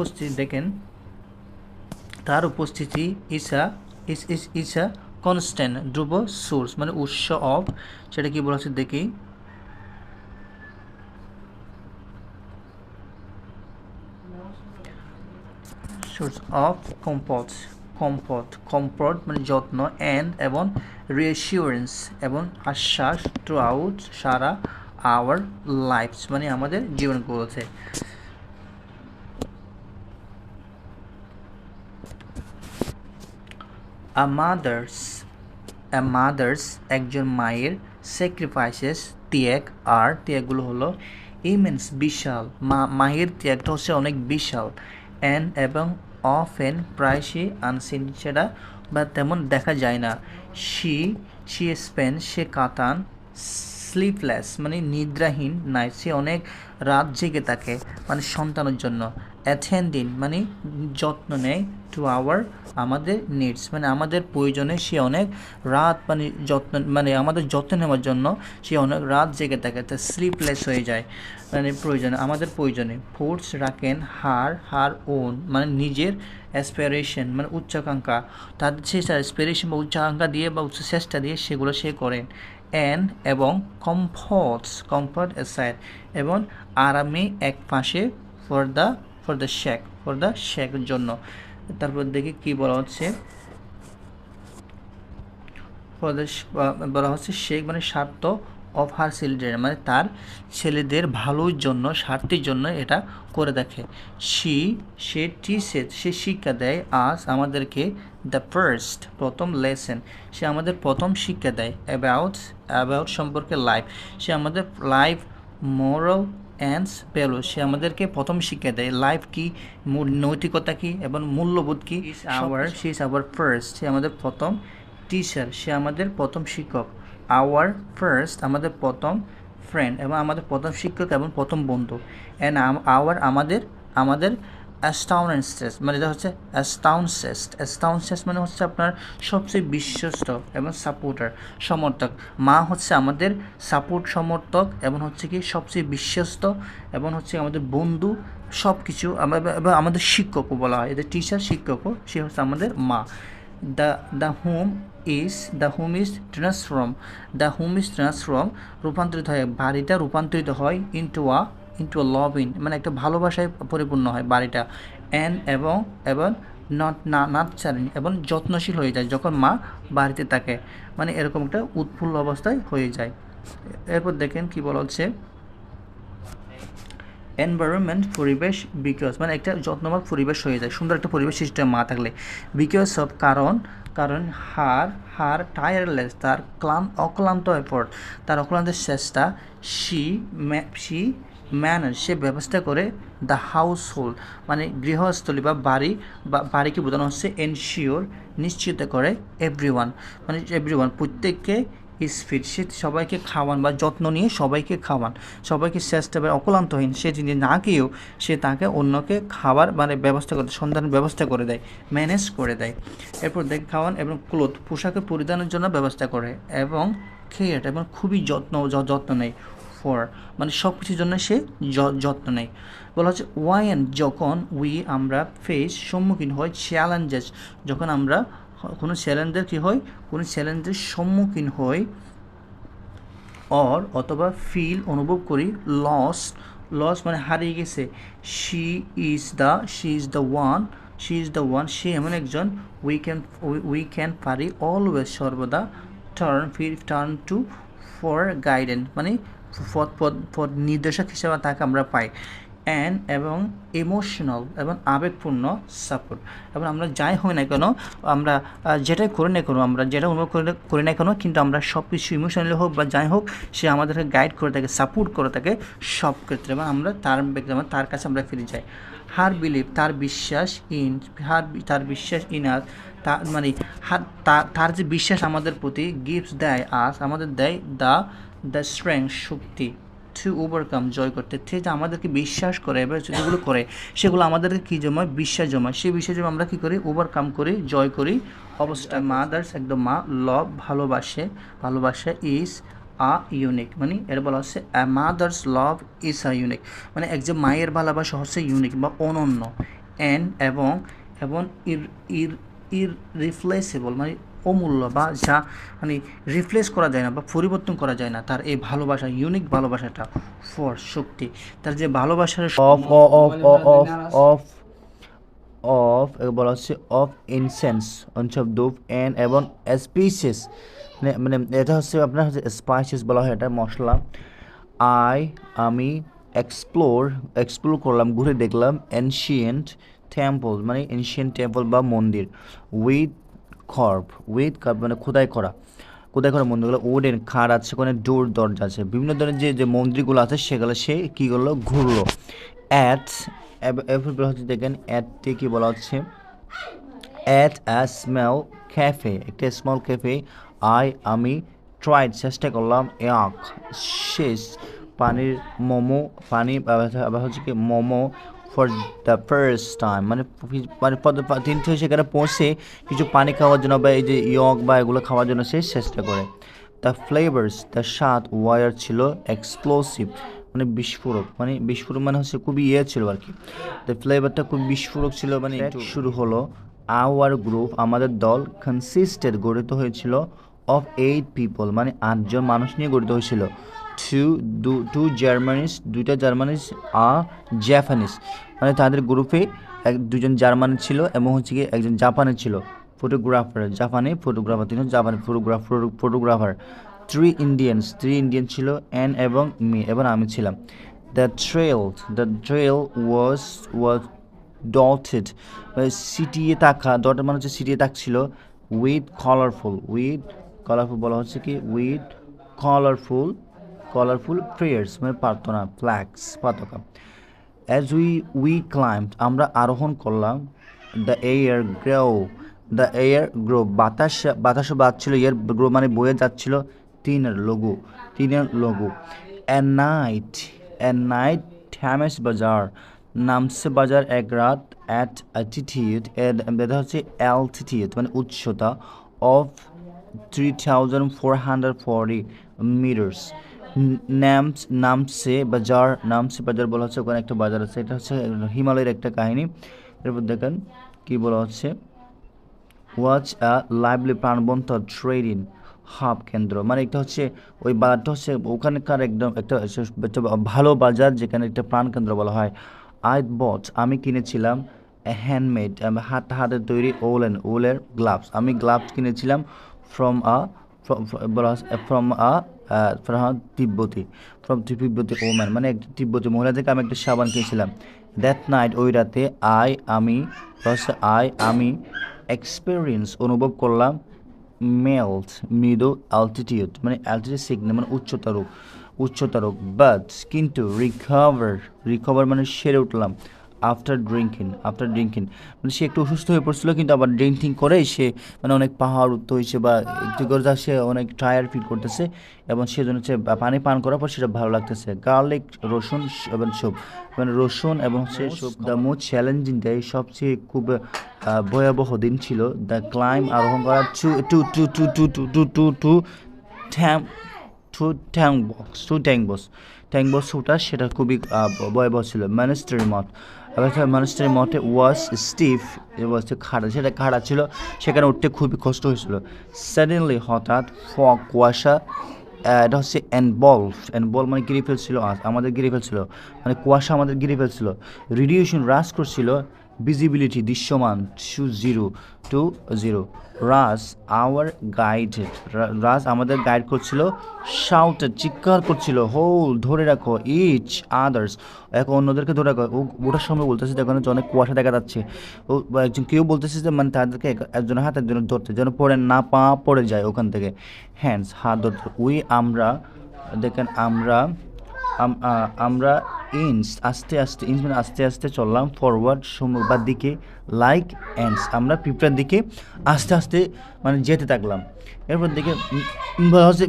উপস্থিতি দেখেন। তার উপস্থিতি ইসা ইস ইস ইসা কনস্ট্যান্ট, ধ্রুব সোর্স মানে উৎস অফ, সেটা কি বলা দেখি। সোর্স অফ কম্পট কম্পট কম্পট মানে যত্ন অ্যান্ড এবং রিঅ্যাসিওরেন্স এবং আশ্বাস থ্রু আউট সারা আওয়ার লাইফস মানে আমাদের জীবন জীবনগুলোতে। আ মাদার্স আ মাদার্স একজন মায়ের স্যাক্রিফাইসেস ত্যাগ। আর ত্যাগগুলো হলো ইমেন্স বিশাল। মা, মায়ের ত্যাগটা হচ্ছে অনেক বিশাল। অ্যান্ড এবং অফ এন প্রায়শই আনসিন সেটা বা তেমন দেখা যায় না। শি শি স্পেন সে কাতান স্লিপলেস মানে নিদ্রাহীন নাইট সে অনেক রাত জেগে থাকে মানে সন্তানের জন্য। অ্যাথেন্ডিন মানে যত্ন নেয় টু আওয়ার আমাদের নিডস মানে আমাদের প্রয়োজনে সে অনেক রাত মানে যত্ন মানে আমাদের যত্ন নেওয়ার জন্য সে অনেক রাত জেগে থাকে, তা স্লিপলেস হয়ে যায় মানে প্রয়োজনে, আমাদের প্রয়োজনে। ফোর্স রাখেন হার হার ওন মানে নিজের অ্যাসপিরেশন মানে উচ্চাকাঙ্ক্ষা। তাদের সে অ্যাসপিরেশন বা উচ্চাকাঙ্ক্ষা দিয়ে বা উচ্চ চেষ্টা দিয়ে সেগুলো সে করেন। অ্যান্ড এবং কমফর্টস কমফর্ট সাইড এবং আরামে এক পাশে for the for the shake for the শেকের জন্য। তারপর দেখি কি বলা হচ্ছে। ফর দ্য বলা হচ্ছে শেক মানে স্বার্থ অফ হার চিলড্রেন মানে তার ছেলেদের ভালোর জন্য স্বার্থের জন্য এটা করে দেখে। সি সে টিসেট সে শিক্ষা দেয় আজ আমাদেরকে দ্য ফার্স্ট প্রথম লেসেন সে আমাদের প্রথম শিক্ষা দেয় অ্যাবাউট অ্যাবাউট সম্পর্কে লাইফ সে আমাদের লাইফ মোরাল অ্যান্ডস ভ্যালু সে আমাদেরকে প্রথম শিক্ষা দেয়। লাইফ কি? নৈতিকতা কি? এবং মূল্যবোধ কি? আওয়ার সে ইজ আওয়ার ফার্স্ট সে আমাদের প্রথম টিচার সে আমাদের প্রথম শিক্ষক। আওয়ার ফার্স্ট আমাদের প্রথম ফ্রেন্ড এবং আমাদের প্রথম শিক্ষক এবং প্রথম বন্ধু। অ্যান্ড আওয়ার আমাদের আমাদের অ্যাস্টাউনেন্সেস মানে এটা হচ্ছে অ্যাস্টাউনসেস্ট অ্যাস্টাউনসেস্ট মানে হচ্ছে আপনার সবচেয়ে বিশ্বস্ত এবং সাপোর্টার সমর্থক। মা হচ্ছে আমাদের সাপোর্ট সমর্থক এবং হচ্ছে কি সবচেয়ে বিশ্বস্ত এবং হচ্ছে আমাদের বন্ধু সব কিছু এবং আমাদের শিক্ষকও বলা হয়। এদের টিচার শিক্ষকও, সে হচ্ছে আমাদের মা। The the home is the home is transform the home is transform রূপান্তরিত হয়, বাড়িটা রূপান্তরিত হয় into a into a love in মানে একটা ভালোবাসায় পরিপূর্ণ হয় বাড়িটা। অ্যান্ড এবং এবং নট না নাচারিং এবং যত্নশীল হয়ে যায় যখন মা বাড়িতে থাকে। মানে এরকম একটা উৎফুল্ল অবস্থায় হয়ে যায়। এরপর দেখেন কি বলা হচ্ছে এনভায়রনমেন্ট পরিবেশ বিকজ মানে একটা যত্নবান পরিবেশ হয়ে যায়, সুন্দর একটা পরিবেশ সৃষ্টি মা থাকলে। বিকজ অফ কারণ কারণ হার হার টায়ারলেস তার ক্লান্ত অক্লান্ত এফোর্ট তার অক্লান্তের চেষ্টা সি সি ম্যানেজ সে ব্যবস্থা করে দ্য হাউস হোল্ড মানে গৃহস্থলী বা বাড়ি, বা বাড়িকে বোঝানো হচ্ছে এনশিওর নিশ্চিত করে এভরিওয়ান মানে এভরিওয়ান প্রত্যেককে স্পিড সে সবাইকে খাওয়ান বা যত্ন নিয়ে সবাইকে খাওয়ান। সবাইকে চেষ্টা বা অকলান্তহীন। সে যিনি না গিয়েও সে তাকে অন্যকে খাবার মানে ব্যবস্থা করে, সন্ধানের ব্যবস্থা করে দেয়, ম্যানেজ করে দেয়। এরপর দেখ, খাওয়ান এবং ক্লোথ পোশাকের পরিধানের জন্য ব্যবস্থা করে এবং খেয়ে এবং খুবই যত্ন যত্ন নেয়। ফর মানে সব কিছুর জন্য সে যত্ন নেয়। বলা হচ্ছে ওয়াইন যখন উই আমরা ফেস সম্মুখীন হয় চ্যালেঞ্জেস যখন আমরা কোনো চ্যালেঞ্জের কী হয়? কোনো চ্যালেঞ্জের সম্মুখীন হই অর অথবা ফিল অনুভব করি লস লস মানে হারিয়ে গেছে। She is the she is the one she is the one সে এমন একজন। উই ক্যান উই ক্যান পারি অলওয়েজ সর্বদা। টার্ন ফির টার্ন টু ফর গাইডেন্স মানে পথ পথ পথ নির্দেশক হিসেবে তাকে আমরা পাই। অ্যান্ড এবং ইমোশনাল এবং আবেগপূর্ণ সাপোর্ট এবং আমরা যাই হই না কেন, আমরা যেটাই করি না কেন, আমরা যেটা অনুভব করি না কেন, কিন্তু আমরা সব কিছু ইমোশনালি হোক বা যাই হোক, সে আমাদেরকে গাইড করে থাকে সাপোর্ট করে থাকে সব ক্ষেত্রে এবং আমরা তার তার কাছে আমরা ফিরে যাই। হার বিলিভ তার বিশ্বাস ইন হার তার বিশ্বাস ইন আর তার মানে হার তার যে বিশ্বাস আমাদের প্রতি গিফটস দেয় আস আমাদের দেয় দ্য দ্য স্ট্রেংথ শক্তি। টু ওভারকাম জয় করতে সে যে আমাদেরকে বিশ্বাস করে এবার যেগুলো করে সেগুলো আমাদেরকে কী জমায়? বিশ্বাস জমায়। সেই বিশ্বাস জমা আমরা কী করি? ওভারকাম করি জয় করি। অবস্থা মাদার্স একদম মা লভ ভালোবাসে। ভালোবাসা ইজ আ ইউনিক মানে এর বলা হচ্ছে mother's love is a unique মানে একজন মায়ের ভালোবাসা হচ্ছে ইউনিক বা অনন্য অ্যান্ড এবং এবং ইর ইর ইর রিপ্লেসেবল মানে অমূল্য বা যা মানে রিপ্লেস করা যায় না বা পরিবর্তন করা যায় না, তার এই ভালোবাসা ইউনিক ভালোবাসাটা ফর শক্তি। তার যে ভালোবাসার of of of of of বলা হচ্ছে অফ ইনসেন্স অঞ্চল ধূপ অ্যান্ড এবং স্পিসিস মানে মানে এটা হচ্ছে আপনার হচ্ছে স্পাইসিস বলা হয় এটা, মশলা। আই আমি এক্সপ্লোর এক্সপ্লোর করলাম, ঘুরে দেখলাম এনশিয়েন্ট টেম্পল মানে এনশিয়েন্ট টেম্পল বা মন্দির। উইথ খর্ব উইথ কার্ভ মানে খোদাই করা। খোদাই করা মন্দিরগুলো ওডেন খাট আছে কোনো ডোর দরজা আছে। বিভিন্ন ধরনের যে যে মন্দিরগুলো আছে, সেগুলো সে কী করল? ঘুরলো। অ্যাট এরপর হচ্ছে, দেখেন অ্যাটটি কী বলা হচ্ছে? অ্যাট আ স্মেল ক্যাফে একটা স্মল ক্যাফে আই আমি ট্রাইড চেষ্টা করলাম এক শেষ, পানির মোমো, পানি হচ্ছে কি, momo for the first time মানে মানে তিন থেকে সেখানে পৌঁছে কিছু পানি খাওয়ার জন্য বা এই যে ইয়ক বা এগুলো খাওয়ার জন্য সে চেষ্টা করে। দ্য ফ্লেভার্স দ্য স্বাদ ওয়ার ছিল এক্সপ্লোসিভ মানে বিস্ফোরক মানে বিস্ফোরক মানে হচ্ছে খুবই ইয়ে ছিল আর কি। দ্য ফ্লেভারটা খুব বিস্ফোরক ছিল মানে শুরু হলো। আওয়ার গ্রুপ আমাদের দল কনসিস্টেড গঠিত হয়েছিল অফ এইট পিপল মানে আটজন মানুষ নিয়ে গঠিত হয়েছিল। টু দু টু জার্মানিস দুইটা জার্মানিস আ জাপানিস মানে তাদের গ্রুপে এক, দুজন জার্মানি ছিল এবং হচ্ছে কি একজন জাপানি ছিল। ফটোগ্রাফার জাপানি ফটোগ্রাফার তিনি জাপানি photographer photographer three Indians three Indian ছিল অ্যান এবং মি এবং আমি ছিলাম। The trail the trail was was dotted সিটিয়ে তাকা ডটেড মানে হচ্ছে সিটিয়ে তাকছিল উইথ কালারফুল উইথ কালারফুল বলা হচ্ছে কি উইথ কালারফুল কালারফুল প্রেয়ার্স মানে প্রার্থনা ফ্ল্যাগস পতাকা। অ্যাজ উই উই ক্লাইম্ব আমরা আরোহণ করলাম the air grew the air grew বাতাস, বাতাসও বাজছিল এয়ার গ্রো মানে বয়ে যাচ্ছিল তিনের লঘু তিনের লঘু। অ্যান্ড নাইট অ্যান্ড নাইট থ্যামেস বাজার নামসে বাজার এক রাত অ্যাট অ্যাটিটিউড এটা হচ্ছে অ্যালটিটিউড মানে উচ্চতা of three thousand four hundred forty metres nums Namche Bazaar Namche বাজার বলা হচ্ছে ওখানে একটা বাজার আছে। এটা হচ্ছে হিমালয়ের একটা কাহিনী। এরপর দেখেন কি বলা হচ্ছে? ওয়াচ আ লাইভলি প্রাণবন্ত ট্রেডিং হাব কেন্দ্র। মানে এটা হচ্ছে ওই বাজারটা হচ্ছে ওখানকার একদম একটা ভালো বাজার যেখানে একটা প্রাণকেন্দ্র বলা হয়। আই বট আমি কিনেছিলাম হ্যান্ডমেড হাত, হাতে তৈরি ওলেন ওলের গ্লাভস আমি গ্লাভস কিনেছিলাম from a from a from তিব্বতী ফ্রম তিব্বতী ওম্যান মানে একটা তিব্বতী মহিলা থেকে আমি একটা সাবান কিনেছিলাম। দ্যাট নাইট ওই রাতে আই আমি আই আমি এক্সপিরিয়েন্স অনুভব করলাম মেলস মৃদু অ্যালটিটিউড মানে অ্যালটিটিউড সিগন্যাল মানে উচ্চতর উচ্চতর বাট কিন্তু রিকভার রিকভার মানে সেরে উঠলাম। আফটার ড্রিঙ্কিং আফটার ড্রিঙ্কিং মানে সে একটু অসুস্থ হয়ে পড়ছিল কিন্তু আবার ড্রিঙ্কিং করে সে মানে অনেক পাহাড় উঠতে হয়েছে বা একটু করে যা সে অনেক টায়ার ফিল করতেছে এবং সেজন্য হচ্ছে পানি পান করার পর সেটা ভালো লাগতেছে। গার্লিক রসুন এবং সুপ। মানে রসুন এবং হচ্ছে soup the most challenging day সবচেয়ে খুব ভয়াবহ দিন ছিল। দ্য ক্লাইম আরোহণ করা to to to to to to to to to tame to Tengboche to Tengboche Tengboche ওটা সেটা খুবই ভয়াবহ ছিল। ম্যানেস্টারি মঠ এবার মানুষটির মঠে ওয়াস স্টিফ হচ্ছে খাড়া, সেটা খাড়া ছিল, সেখানে উঠতে খুবই কষ্ট হয়েছিল। সাডেনলি হঠাৎ ফগ কুয়াশা, এটা হচ্ছে অ্যানবলভ অ্যানবল মানে গিরে ফেলছিল আমাদের গিরে ফেলছিল মানে কুয়াশা আমাদের গিরে ফেলছিল রেডিয়েশন হ্রাস করছিল ভিজিবিলিটি দৃশ্যমান to zero to zero Raj our guide Raj আমাদের গাইড করছিল শাউটেড চিৎকার করছিল হোল ধরে রাখো ইচ আদার্স এখন অন্যদেরকে ধরে রাখো। ও, ওটার সময় বলতেছে, দেখো অনেক কুয়াশা দেখা যাচ্ছে। ও একজন কেউ বলতেছে যে মানে তাদেরকে এক- একজনের হাত একজনের ধরতে, যেন পড়ে না, পা পড়ে যায় ওখান থেকে। হ্যান্ডস হাত ধরতে। উই আমরা, দেখেন, আমরা আমরা ইন্স আস্তে আস্তে ইন্স মানে আস্তে আস্তে চললাম ফরওয়ার্ড বা দিকে লাইক এন্ডস আমরা পিঁপড়ার দিকে আস্তে আস্তে মানে যেতে থাকলাম। এরপর দিকে হচ্ছে